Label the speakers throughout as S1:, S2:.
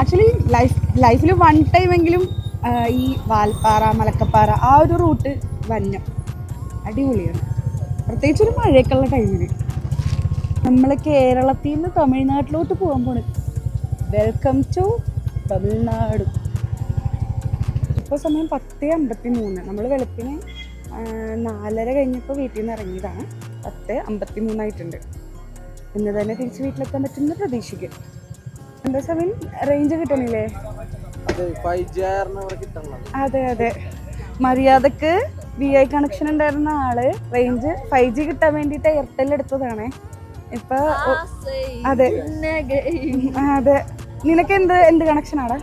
S1: Actually life ലൈഫിൽ one time എങ്കിലും ഈ വാൽപ്പാറ മലക്കപ്പാറ ആ ഒരു റൂട്ട് വന്നു. അടിപൊളിയാണ്. പ്രത്യേകിച്ച് ഒരു മഴയൊക്കെയുള്ള ടൈമിൽ നമ്മൾ കേരളത്തിൽ നിന്ന് തമിഴ്നാട്ടിലോട്ട് പോകാൻ പോണ്. Welcome to Tamil Nadu. ഇപ്പോൾ സമയം പത്ത് അമ്പത്തി മൂന്ന് നമ്മൾ വെളുപ്പിന് നാലര കഴിഞ്ഞപ്പോൾ വീട്ടിൽ നിന്ന് ഇറങ്ങിയതാണ്. പത്ത് അമ്പത്തി മൂന്നായിട്ടുണ്ട് ഇന്ന് തന്നെ തിരിച്ച് വീട്ടിലെത്താൻ പറ്റുമെന്ന് പ്രതീക്ഷിക്കും എന്താ മീൻ റേഞ്ച് കിട്ടണില്ലേ?
S2: അതെ
S1: അതെ അതെ. മര്യാദയ്ക്ക് വി ഐ കണക്ഷൻ ഉണ്ടായിരുന്ന ആൾ റേഞ്ച് ഫൈവ് ജി കിട്ടാൻ വേണ്ടിയിട്ട് എയർടെൽ എടുത്തതാണേ. ഇപ്പൊ അതെ. അതെ. നിനക്ക് എന്ത് എന്ത് കണക്ഷൻ ആണ്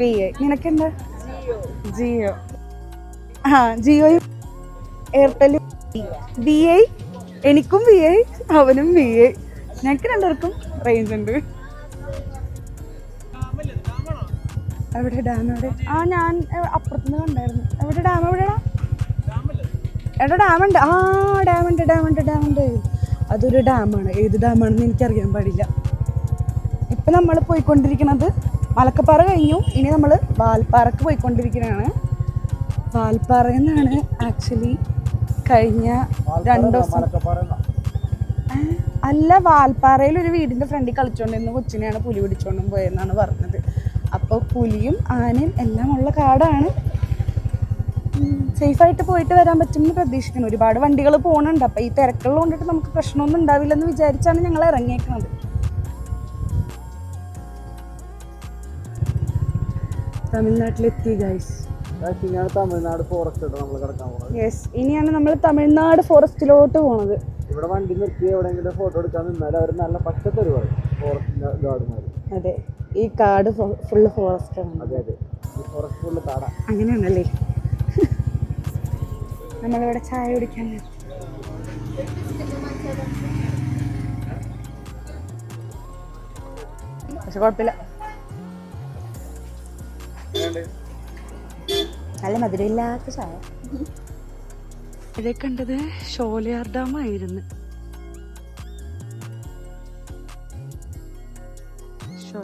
S1: വി ഐ നിനക്ക് എന്താ ജിയോ. ആ ജിയോയും എയർടെലും വി ഐ എനിക്കും വി ഐ അവനും വി ഐ ഞങ്ങൾക്ക് രണ്ടുപേർക്കും റേഞ്ച് ഉണ്ട്. എവിടെ ഡാം എവിടെ? ആ ഞാൻ അപ്പുറത്തുനിന്ന് കണ്ടായിരുന്നു. എവിടെ ഡാം എവിടെടാ? എടാ ഡാമുണ്ട് ആ ഡാമുണ്ട് ഡാമുണ്ട് ഡാം ഉണ്ട് ഡാം ഉണ്ട്. അതൊരു ഡാമാണ് ഏത് ഡാമാണെന്ന് എനിക്കറിയാൻ പാടില്ല. ഇപ്പം നമ്മൾ പോയിക്കൊണ്ടിരിക്കുന്നത് മലക്കപ്പാറ കഴിഞ്ഞു. ഇനി നമ്മൾ വാൽപ്പാറക്ക് പോയിക്കൊണ്ടിരിക്കുകയാണ് വാൽപ്പാറയിൽ നിന്നാണ് ആക്ച്വലി കഴിഞ്ഞ രണ്ട് ദിവസം. അല്ല വാൽപ്പാറയിൽ ഒരു വീടിന്റെ ഫ്രണ്ടിൽ കളിച്ചോണ്ടിരുന്ന കൊച്ചിനെയാണ് പുലി പിടിച്ചോണ്ടും പോയെന്നാണ് പറഞ്ഞത്. അപ്പോൾ പുലിയും ആനയും എല്ലാം ഉള്ള കാടാണ്. സേഫായിട്ട് പോയിട്ട് വരാൻ പറ്റുമെന്ന് പ്രതീക്ഷിക്കുന്നു. ഒരുപാട് വണ്ടികൾ പോകുന്നുണ്ട് അപ്പോൾ ഈ തിരക്കുകൾ കൊണ്ടിട്ട് നമുക്ക് പ്രശ്നമൊന്നും ഉണ്ടാവില്ലെന്ന് വിചാരിച്ചാണ് ഞങ്ങൾ ഇറങ്ങിയേക്കുന്നത് തമിഴ്നാട്ടിലെത്തി ഗൈസ്
S2: തമിഴ്നാട് ഫോറസ്റ്റ് നമ്മൾ കിടക്കാൻ പോകുന്നത്
S1: യെസ് ഇനിയാണ് നമ്മൾ തമിഴ്നാട് ഫോറസ്റ്റിലോട്ട് പോണത്.
S2: ഇവിടെ വണ്ടി നിർത്തി എവിടെയെങ്കിലും ഫോട്ടോ എടുക്കാൻ നിന്നാൽ അവർ നല്ല പച്ചത്തറി പറയും ഫോറസ്റ്റിന്റെ ഗാർഡുമാർ
S1: അതെ. ഈ കാട് ഫുള്ള് ഫോറസ്റ്റ് ആണ്.
S2: അതെ അതെ. ഈ ഫോറസ്റ്റ് ഫുള്ള് കാടാ.
S1: അങ്ങനെയാണല്ലേ? നമ്മളിവിടെ ചായ കുടിക്കാൻ. പക്ഷെ കുഴപ്പമില്ല. നല്ല മധുരമില്ലാത്ത ചായ. ഇതേ കണ്ടത് ഷോലിയാർ ഡാം ആയിരുന്നു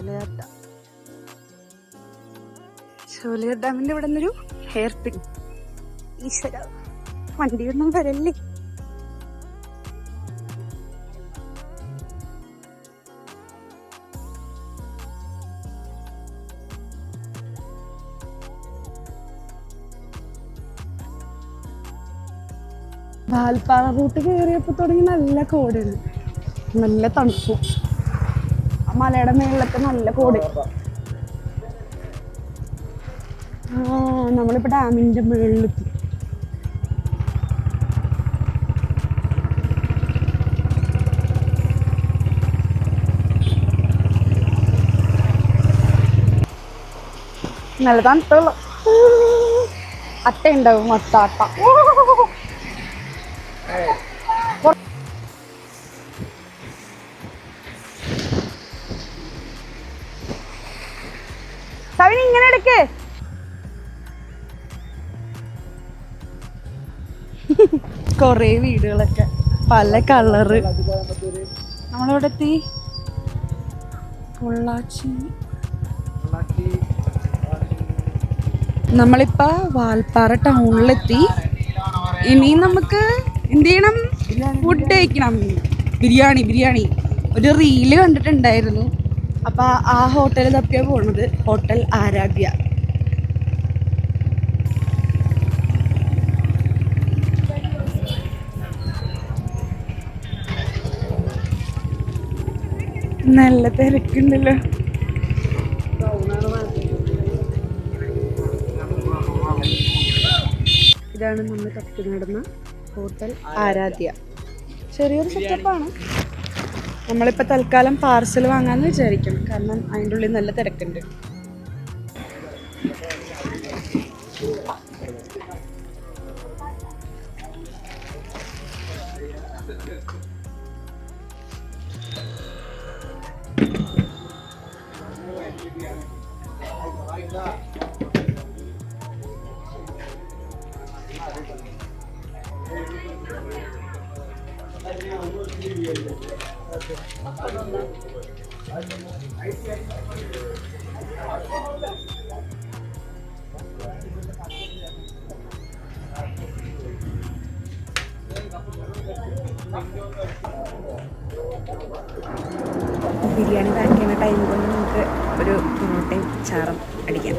S1: ഷോലിയാർ ഡാം ഷോലിയർ ഡാമിന്റെ ഇവിടെ നിന്നൊരു ഹെയർ പിൻ ഈശ്വര വണ്ടിയൊന്നും വരല്ലേ? വാൽപ്പാറ റൂട്ട് കയറിയപ്പോൾ തുടങ്ങി നല്ല കോടാണ് നല്ല തണുപ്പും. മലയുടെ മേളിലൊക്കെ നല്ല കോടി. ആ നമ്മളിപ്പോ ഡാമിന്റെ മുകളിലെത്തി നല്ല തണുത്തുള്ള അട്ട ഉണ്ടാവും മൊത്ത അട്ട കൊറേ വീടുകളൊക്കെ. പല കളറ്. നമ്മളിവിടെ എത്തി. പൊള്ളാച്ചി. നമ്മളിപ്പോ വാൽപ്പാറ ടൗണിലെത്തി. ഇനി നമുക്ക് എന്ത് ചെയ്യണം? ഫുഡ് കഴിക്കണം. ബിരിയാണി ബിരിയാണി. ഒരു റീൽ കണ്ടിട്ടുണ്ടായിരുന്നു. അപ്പൊ ആ ഹോട്ടൽ തപ്പിയാ പോണത്. ഹോട്ടൽ ആരാധ്യ. നല്ല തിരക്കുണ്ടല്ലോ. ഇതാണ് നമ്മൾ തപ്പി നടന്ന ഹോട്ടൽ ആരാധ്യ. ചെറിയൊരു സെറ്റപ്പാണ് നമ്മളിപ്പോൾ തൽക്കാലം പാർസൽ വാങ്ങാമെന്ന് വിചാരിക്കണം കാരണം അതിന്റെ ഉള്ളിൽ നല്ല തിരക്കുണ്ട്. ബിരിയാണി പാക്ക് ടൈം കൊണ്ട് നമുക്ക് ഒരു പൊറോട്ടയും ചാറും അടിക്കാം.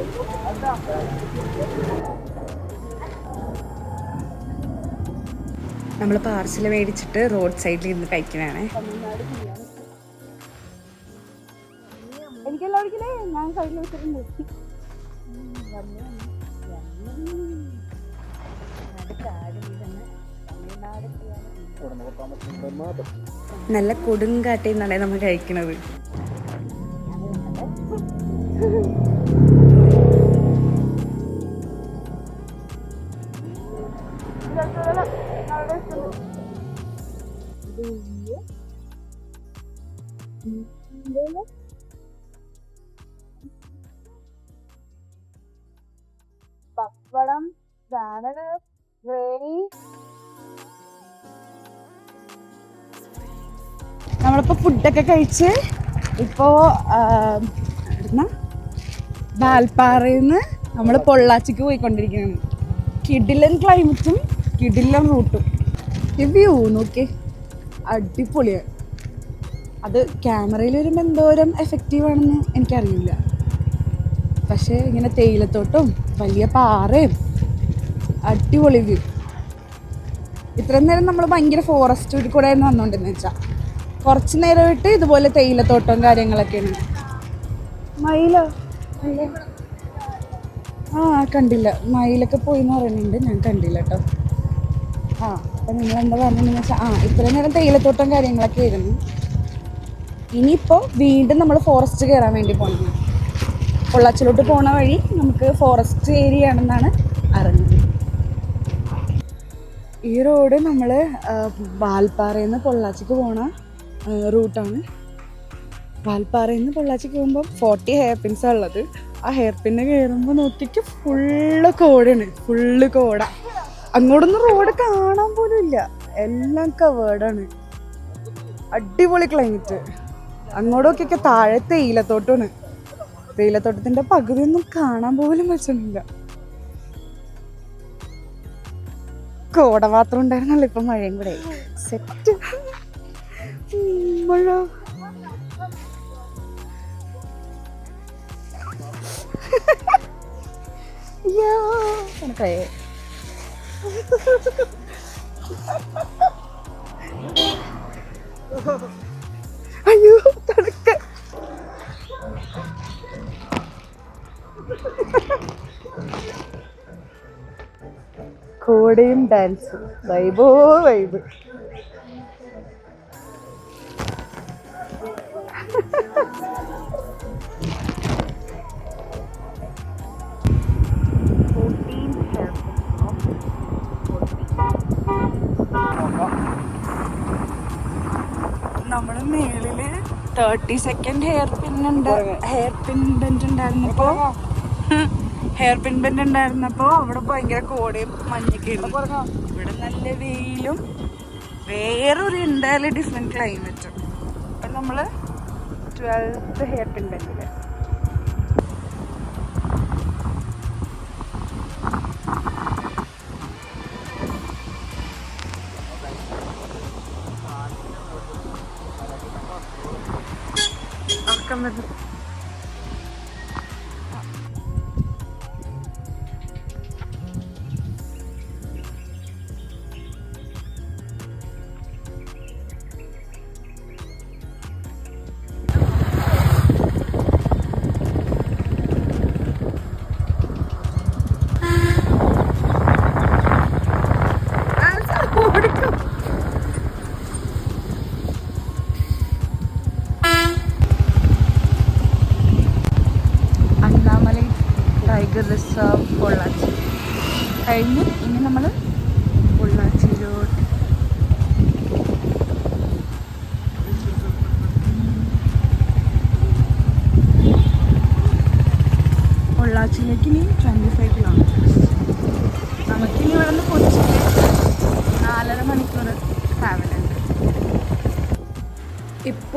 S1: നമ്മൾ പാർസൽ മേടിച്ചിട്ട് റോഡ് സൈഡിൽ ഇരുന്ന് കഴിക്കണേ ഞാൻ സൈഡിൽ വെച്ചിട്ടുണ്ട് നല്ല കൊടുങ്കാട്ടിൽ നിന്നാണ് നമ്മൾ കഴിക്കണത്. Pappadam salad gravy. നമ്മളിപ്പോ ഫുഡൊക്കെ കഴിച്ച് ഇപ്പോ വാൽപ്പാറയിൽ നിന്ന് നമ്മൾ പൊള്ളാച്ചിക്ക് പോയിക്കൊണ്ടിരിക്കുകയാണ്. കിടിലൻ ക്ലൈമറ്റും കിടിലൻ റൂട്ടും ഈ വ്യൂ നോക്കി അടിപൊളിയാണ് അത് ക്യാമറയിൽ വരുമ്പോൾ എന്തോരം എഫക്റ്റീവ് ആണെന്ന് എനിക്കറിയില്ല. പക്ഷേ ഇങ്ങനെ തേയിലത്തോട്ടവും വലിയ പാറയും അടിപൊളി വ്യൂ ഇത്രയും നേരം നമ്മൾ ഭയങ്കര ഫോറസ്റ്റ് കൂടെ ആയിരുന്നു വന്നുകൊണ്ടെന്ന് വെച്ചാൽ കുറച്ച് നേരമായിട്ട് ഇതുപോലെ തേയിലത്തോട്ടവും കാര്യങ്ങളൊക്കെയാണ്. മയിലോ? ആ കണ്ടില്ല. മയിലൊക്കെ പോയി എന്ന് പറയുന്നുണ്ട്. ഞാൻ കണ്ടില്ല കേട്ടോ ആ അപ്പം നിങ്ങൾ എന്താ പറഞ്ഞതെന്ന് വെച്ചാൽ ആ ഇത്രയും നേരം തേയിലത്തോട്ടം കാര്യങ്ങളൊക്കെ ആയിരുന്നു. ഇനിയിപ്പോൾ വീണ്ടും നമ്മൾ ഫോറസ്റ്റ് കയറാൻ വേണ്ടി പോകണം പൊള്ളാച്ചിലോട്ട് പോണ വഴി നമുക്ക് ഫോറസ്റ്റ് ഏരിയ ആണെന്നാണ് അറിഞ്ഞത്. ഈ റോഡ് നമ്മൾ വാൽപ്പാറയിൽ നിന്ന് പൊള്ളാച്ചിക്ക് പോണ റൂട്ടാണ്. വാൽപ്പാറയിൽ നിന്ന് പൊള്ളാച്ചിക്ക് പോകുമ്പോൾ ഫോർട്ടി ഹെയർ പിൻസാണ് ഉള്ളത്. ആ ഹെയർ പിന്ന് കയറുമ്പോൾ നോക്കിക്ക് ഫുള്ള് കോടാണ്. ഫുള്ള് കോട. അങ്ങോട്ടൊന്നും റോഡ് കാണാൻ പോലും ഇല്ല. എല്ലാം കവേർഡാണ് അടിപൊളി ക്ലൈമറ്റ് അങ്ങോട്ടൊക്കെ താഴെ തേയിലത്തോട്ടമാണ് തേയിലത്തോട്ടത്തിന്റെ പകുതിയൊന്നും കാണാൻ പോലും വെച്ചിട്ടില്ല കോട മാത്രം ഉണ്ടായിരുന്നല്ലോ ഇപ്പൊ മഴയും കൂടെ. സെറ്റ്. മഴ അയ്യോ. കോടയും ഡാൻസ് വൈബോ വൈബ് നമ്മൾ മേളിൽ തേർട്ടി സെക്കൻഡ് ഹെയർ പിന്നുണ്ട് ഹെയർ പിൻ ഉണ്ടായിരുന്നു ഉണ്ടായിരുന്നപ്പോ ഹെയർ പിൻ ബെൻഡ് ഉണ്ടായിരുന്നപ്പോ അവിടെ ഭയങ്കര കോടയും മഞ്ഞൊക്കെ ആയിരുന്നു. ഇവിടെ നല്ല വെയിലും വേറൊരു എന്തായാലും ഡിഫറെന്റ് ക്ലൈമറ്റും അപ്പൊ നമ്മൾ ട്വൽത്ത് ഹെയർ പിൻ ബെൻഡിൽ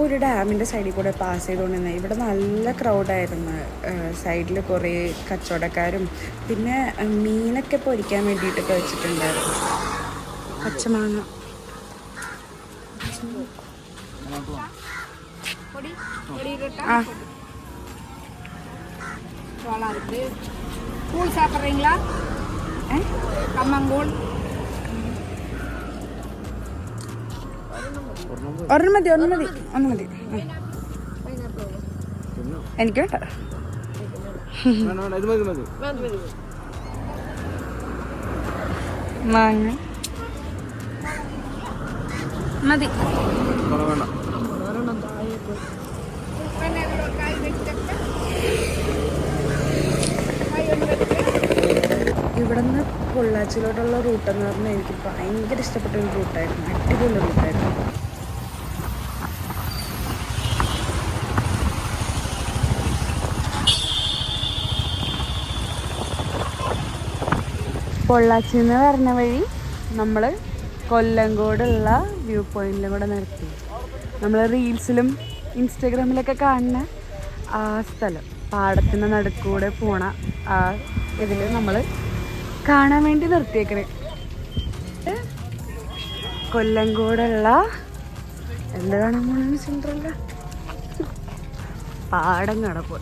S1: ഒരു ഡാമിൻ്റെ സൈഡിൽ കൂടെ പാസ് ചെയ്തുകൊണ്ടിരുന്നത് ഇവിടെ നല്ല ക്രൗഡായിരുന്നു സൈഡിൽ കുറേ കച്ചവടക്കാരും പിന്നെ ഏഹ്, മീനൊക്കെ പൊരിക്കാൻ വേണ്ടിയിട്ടൊക്കെ വെച്ചിട്ടുണ്ടായിരുന്നു പച്ചമാങ്ങ ஆ
S3: சோளம் இருக்கு கூழ் சாப்பிட்றீங்களா கம்மங்கூழ்
S1: ഒരെണ്ണം മതി ഒരെണ്ണം മതി. ഒന്ന് മതി. എനിക്ക് വേണ്ട. മാങ്ങ. മതി. ഇവിടുന്ന് പൊള്ളാച്ചിലോട്ടുള്ള റൂട്ടെന്ന് പറഞ്ഞാൽ എനിക്ക് ഭയങ്കര ഇഷ്ടപ്പെട്ട ഒരു റൂട്ടായിരുന്നു അടിപൊളി റൂട്ടായിരുന്നു പൊള്ളാച്ചിയിൽ നിന്ന് വരുന്ന വഴി നമ്മൾ കൊല്ലങ്കോടുള്ള വ്യൂ പോയിന്റിലും കൂടെ നിർത്തി. നമ്മൾ റീൽസിലും ഇൻസ്റ്റാഗ്രാമിലൊക്കെ കാണുന്ന ആ സ്ഥലം. പാടത്തിന്റെ നടുക്കൂടെ പോണ ആ ഇതിൽ നമ്മൾ കാണാൻ വേണ്ടി നിർത്തിയേക്കണേ. കൊല്ലങ്കോടുള്ള എന്ത് കാണാൻ പോണെന്ന് വെച്ചിട്ടുണ്ടല്ല പാടം കടപ്പ്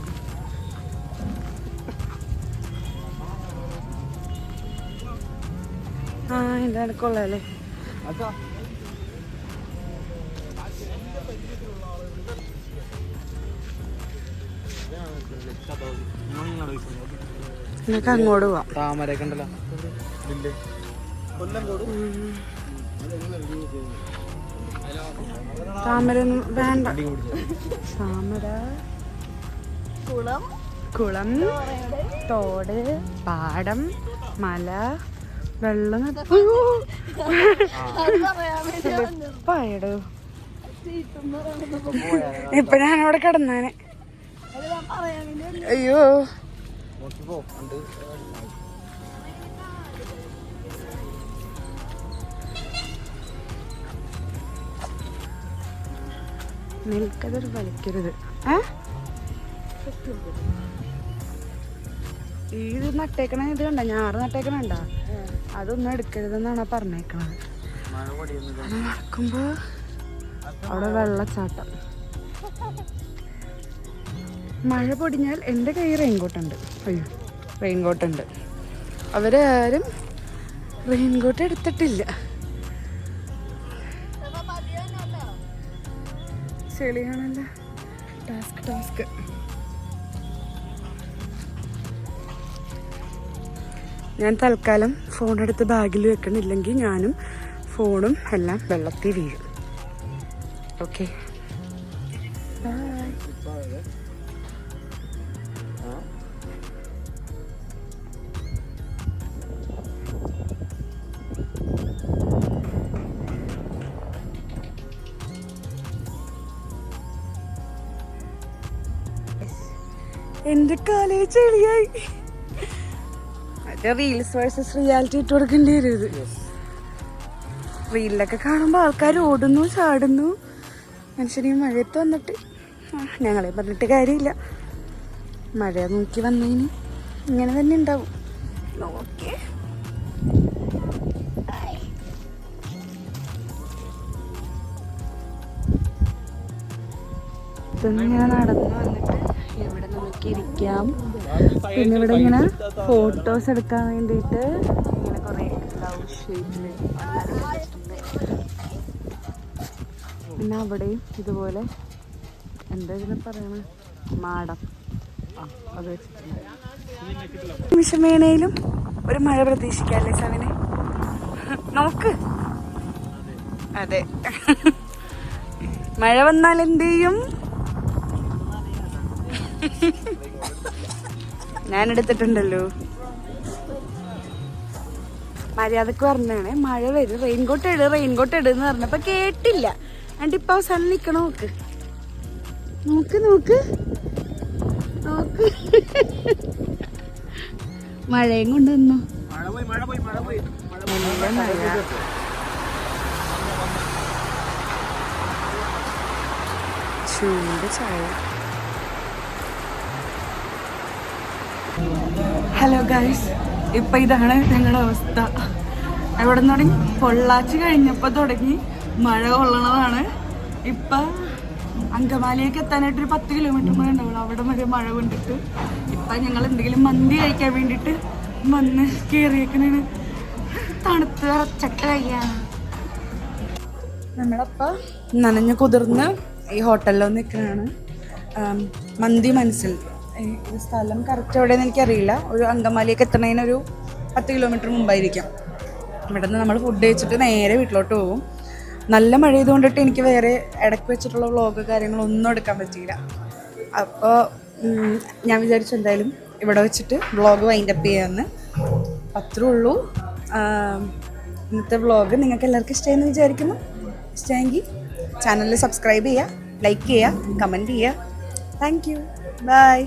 S1: ആ എന്താണ് കൊള്ളാല്ലേ
S2: അച്ഛാ
S1: എന്നൊക്കെ അങ്ങോട്ട് പോവാം.
S2: താമരയൊക്കെ ഉണ്ടല്ലോ. താമര
S1: താമരൊന്നും വേണ്ട. താമര. കുളം. തോട്. പാടം. മല. വെള്ളം പായടോ ഇപ്പൊ ഞാനവിടെ കിടന്നാന് അയ്യോ.
S2: ഉണ്ട്
S1: നിൽക്കതൊരു വലിക്കരുത് ഏ? ഈ ഇത് നട്ടേക്കണ ഇത് കണ്ട? ഞാറ് നട്ടേക്കണ നട്ടേക്കണണ്ട അതൊന്നും എടുക്കരുതെന്നാണ് പറഞ്ഞേക്കണത്.
S2: മഴ പൊടിയുന്നില്ല
S1: അത് നടക്കുമ്പോ അവിടെ വെള്ളച്ചാട്ടം. മഴ പൊടിഞ്ഞാൽ എന്റെ കൈ റെയിൻകോട്ടുണ്ട്. അയ്യോ റെയിൻകോട്ടുണ്ട്. അവരാരും റെയിൻകോട്ട് എടുത്തിട്ടില്ല. ചെളിയാണല്ലോ ടാസ്ക് ടാസ്ക്. ഞാൻ തൽക്കാലം ഫോൺ എടുത്ത് ബാഗിൽ വെക്കണില്ലെങ്കിൽ ഞാനും ഫോണും എല്ലാം വെള്ളത്തിൽ വീഴും. ഓക്കെ എന്റെ കാലേ ചെളിയായി റീൽസ് വേഴ്സസ് റിയാലിറ്റി ഇട്ട് കൊടുക്കേണ്ടി വരും ഇത് റീലിലൊക്കെ കാണുമ്പോൾ ആൾക്കാർ ഓടുന്നു ചാടുന്നു. മനുഷ്യന് മഴയത്ത് വന്നിട്ട്. ഞങ്ങളെ പറഞ്ഞിട്ട് കാര്യമില്ല. മഴ നോക്കി വന്നതിന് ഇങ്ങനെ തന്നെ ഉണ്ടാവും. നോക്കി. ഇതൊന്നും ഇങ്ങനെ നടന്നു വന്നിട്ട് ഇവിടെ നമുക്ക് ഇരിക്കാം പിന്നെ ഇവിടെ ഇങ്ങനെ ഫോട്ടോസ് എടുക്കാൻ വേണ്ടിയിട്ട് ഇങ്ങനെ കുറേ ലവ് ഷേപ്പിൽ പിന്നെ അവിടെയും ഇതുപോലെ എന്താ ഇതിനെ പറയണ മാടം. ആ അത് വെച്ചിട്ടുണ്ട്. നിമിഷമേണയിലും ഒരു മഴ പ്രതീക്ഷിക്കാല്ലേ സവിനെ? നമുക്ക്? അതെ. മഴ വന്നാൽ എന്ത് ചെയ്യും? ഞാൻ എടുത്തിട്ടുണ്ടല്ലോ മര്യാദയ്ക്ക് പറഞ്ഞാണ്. മഴ വരും റെയിൻകോട്ട് ഇട് റെയിൻകോട്ട് ഇട് എന്ന് പറഞ്ഞപ്പോ കേട്ടില്ല. എന്നിട്ട് ഇപ്പൊ അവസാനം നിക്കണ നോക്ക്. നോക്ക് നോക്ക്. നോക്ക്. മഴയും കൊണ്ട് നിന്നു. ചൂട് ചായ. ഹലോ ഗൈസ് ഇപ്പൊ ഇതാണ് ഞങ്ങളുടെ അവസ്ഥ. എവിടെ നിന്ന് തുടങ്ങി? പൊള്ളാച്ചി കഴിഞ്ഞപ്പോൾ തുടങ്ങി. മഴ കൊള്ളണതാണ്. ഇപ്പൊ അങ്കമാലിയൊക്കെ എത്താനായിട്ട് ഒരു പത്ത് കിലോമീറ്റർ കൂടെ ഉണ്ടാവുള്ളൂ അവിടെ വരെ മഴ കൊണ്ടിട്ട്. ഇപ്പം ഞങ്ങൾ എന്തെങ്കിലും മന്തി കഴിക്കാൻ വേണ്ടിയിട്ട് വന്ന് കയറിയേക്കണാണ് തണുത്ത് വിറച്ചട്ട നമ്മളപ്പ നമ്മളപ്പോൾ നനഞ്ഞു കുതിർന്ന് ഈ ഹോട്ടലിൽ നിൽക്കുന്നതാണ് മന്തി മനസ്സിൽ. സ്ഥലം കറക്റ്റ് എവിടെയെന്ന് എനിക്കറിയില്ല. ഒരു അങ്കമാലിയൊക്കെ എത്തണതിനൊരു പത്ത് കിലോമീറ്റർ മുമ്പായിരിക്കാം. ഇവിടെ നിന്ന് നമ്മൾ ഫുഡ് കഴിച്ചിട്ട് നേരെ വീട്ടിലോട്ട് പോകും. നല്ല മഴ ചെയ്തുകൊണ്ടിട്ട് എനിക്ക് വേറെ ഇടയ്ക്ക് വെച്ചിട്ടുള്ള വ്ളോഗ് കാര്യങ്ങളൊന്നും എടുക്കാൻ പറ്റിയില്ല. അപ്പോൾ ഞാൻ വിചാരിച്ചു എന്തായാലും ഇവിടെ വെച്ചിട്ട് വ്ളോഗ് വൈൻഡപ്പ് ചെയ്യാമെന്ന് അത്രേ ഉള്ളൂ. ഇന്നത്തെ വ്ളോഗ് നിങ്ങൾക്ക് എല്ലാവർക്കും ഇഷ്ടമായെന്ന് വിചാരിക്കുന്നു. ഇഷ്ടമെങ്കിൽ ചാനലിൽ സബ്സ്ക്രൈബ് ചെയ്യുക ലൈക്ക് ചെയ്യുക കമന്റ് ചെയ്യുക. താങ്ക് യു ബൈ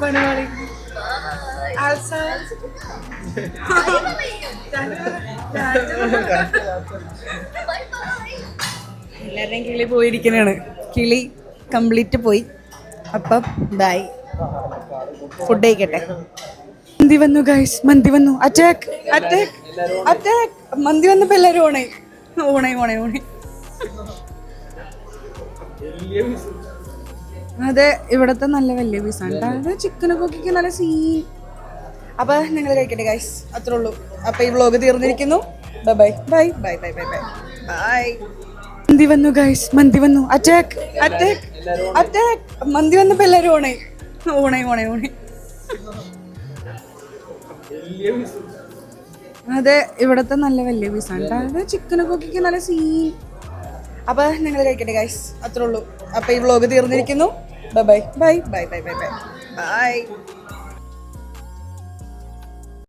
S1: പണിപാളി ആൾസോ എല്ലാവരുടെയും കിളി പോയിരിക്കണാണ്. കിളി കംപ്ലീറ്റ് പോയി. അപ്പം ബൈ ഫുഡ് കഴിക്കട്ടെ. മന്തി വന്നു ഗൈസ് മന്തി വന്നു. അറ്റാക്ക് അറ്റാക്ക് അറ്റാക്ക് മന്തി വന്നപ്പോ എല്ലാരും ഓണേ ഓണേ ഓണേ ഓണേ അതെ ഇവിടത്തെ നല്ല വലിയ പീസാണ് അതായത് ചിക്കനൊക്കെ ഒക്കെ നല്ല സീ അപ്പൊ നിങ്ങൾ കഴിക്കട്ടെ ഗൈസ് അത്രേ ഉള്ളൂ. അപ്പൊ ഈ വ്ലോഗ് തീർന്നിരിക്കുന്നു. Bye bye bye bye bye bye bye bye mandi വന്നു ഗൈസ് മന്തി വന്നു. അറ്റാക്ക് അറ്റാക്ക് അറ്റാക്ക് മന്തി വന്നപ്പോ എല്ലാരും ഓണേ. ഓണേ ഓണേ ഓണേ. അതെ ഇവിടത്തെ നല്ല വലിയ പീസാണ് അതായത് ചിക്കനൊക്കെ ഒക്കെ നല്ല സീ അപ്പൊ നിങ്ങൾ കഴിക്കട്ടെ ഗൈസ് അത്രേ ഉള്ളൂ. അപ്പോൾ ഈ വ്ളോഗ് തീർന്നിരിക്കുന്നു. Bye bye bye bye bye bye bye